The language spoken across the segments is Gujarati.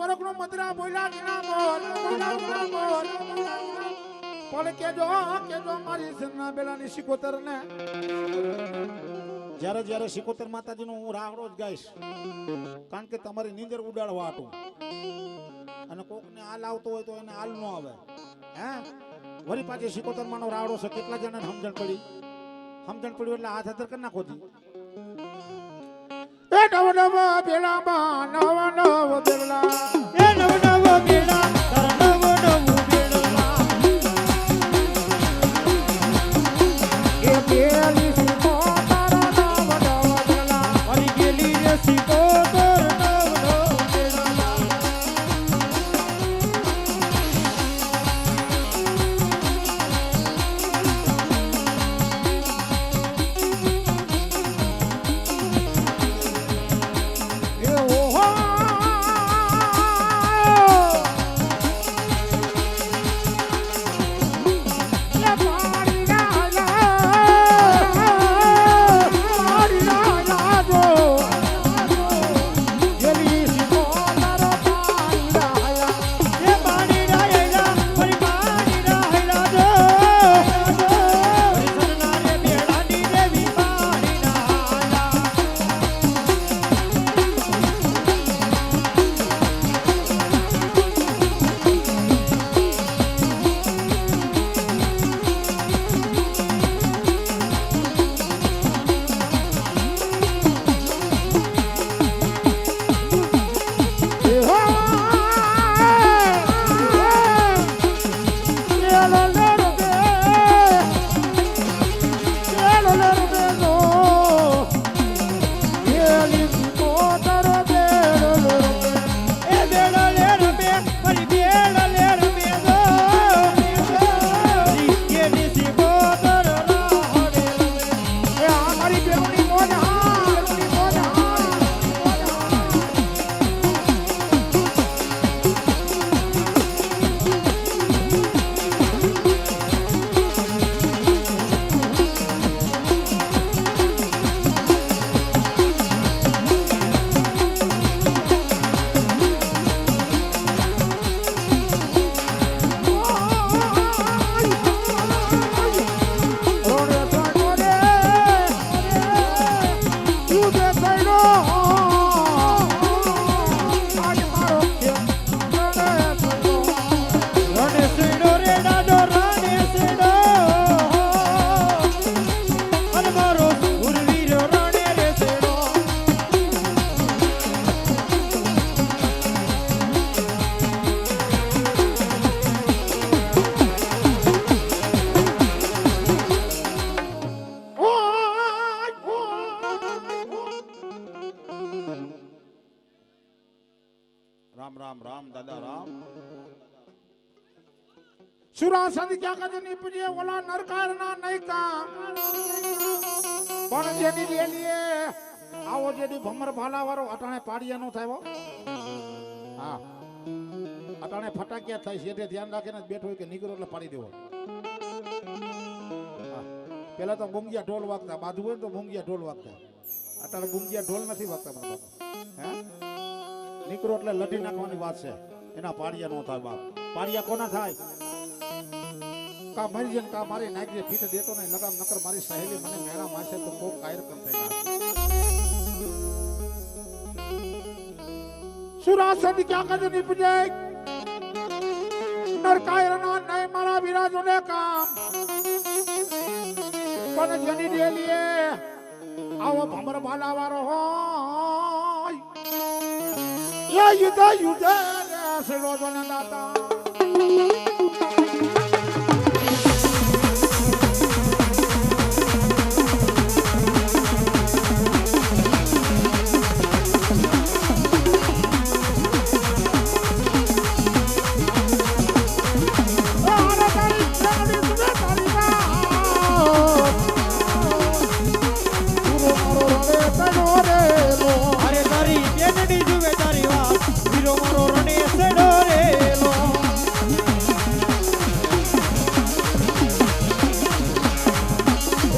પરકનો મદરા બોલ્યા નીના મોર બોલ્યા નીના મોર પણ કેજો કેજો મારી સન્ના બેલાની શિકોતર ને જ્યારે જ્યારે શિકોતર માતાજીનો હું રાગડો જ ગાઈશ, કારણ કે તમારી નીંદર ઉડાડવા આટું. અને કોકને હાલ આવતો હોય તો એને હાલ ન આવે. હે? વળી પાછી શિકોતર માનો રાવડો છે, કેટલા જણાને સમજણ પડી? સમજણ પડ્યું એટલે હાથ હતર કરી નાખો એ નવ નવ બેલામાં, નવ નવ બેલા. Say no! રામ રામ રામ, દાદા, રામ. સુરા સંધિ ક્યાં પ્રિય ઓલા નરકાર ના નૈકા પણ જેની લેલીએ આવો જેની ભમર ભાલા વાળો અટાણે પાડિયા નો થાય હો. અટાણે ફટાકિયા થાય છે ધ્યાન રાખીને બેઠો કે નીકળો એટલે પાડી દેવો. પેલા તો ગુંગિયા ઢોલ વાગતા, બાજુ હોય તો ગુંગિયા ઢોલ વાગતા. અત્યારે ગુંગિયા ઢોલ નથી વાગતા મારા બાપા. હે? નીકળો એટલે લઢી નાખવાની વાત છે. એના પાડિયા નો થાય બાપ. પાડિયા કોના થાય? કા મરી જાય કા મારી નાખજે પીઠ દેતો નહીં, લગામ નકર મારી સહેલી મને મેળા માસે તો કોક કાયર કરતે સુરાસન ક્યાં કદ નિપજે નર કાયર ના નહીં મારા વિરાજો ને કામ. પણ જની દેલીએ આવો ભમર ભાલા વાળો યુદ્ધ યુદ્ધ દાતા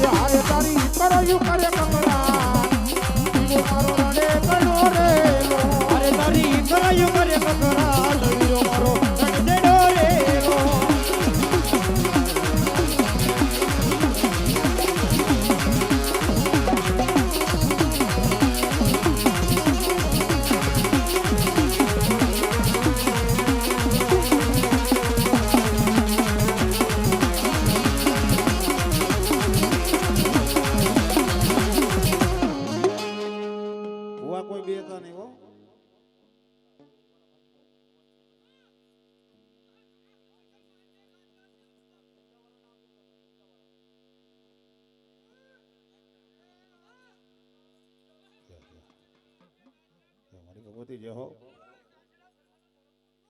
હાય તારી કરો યુ કરે કમળા મારો મારા કોઈ બેતા નહીં હો. ભગવતી જે હો.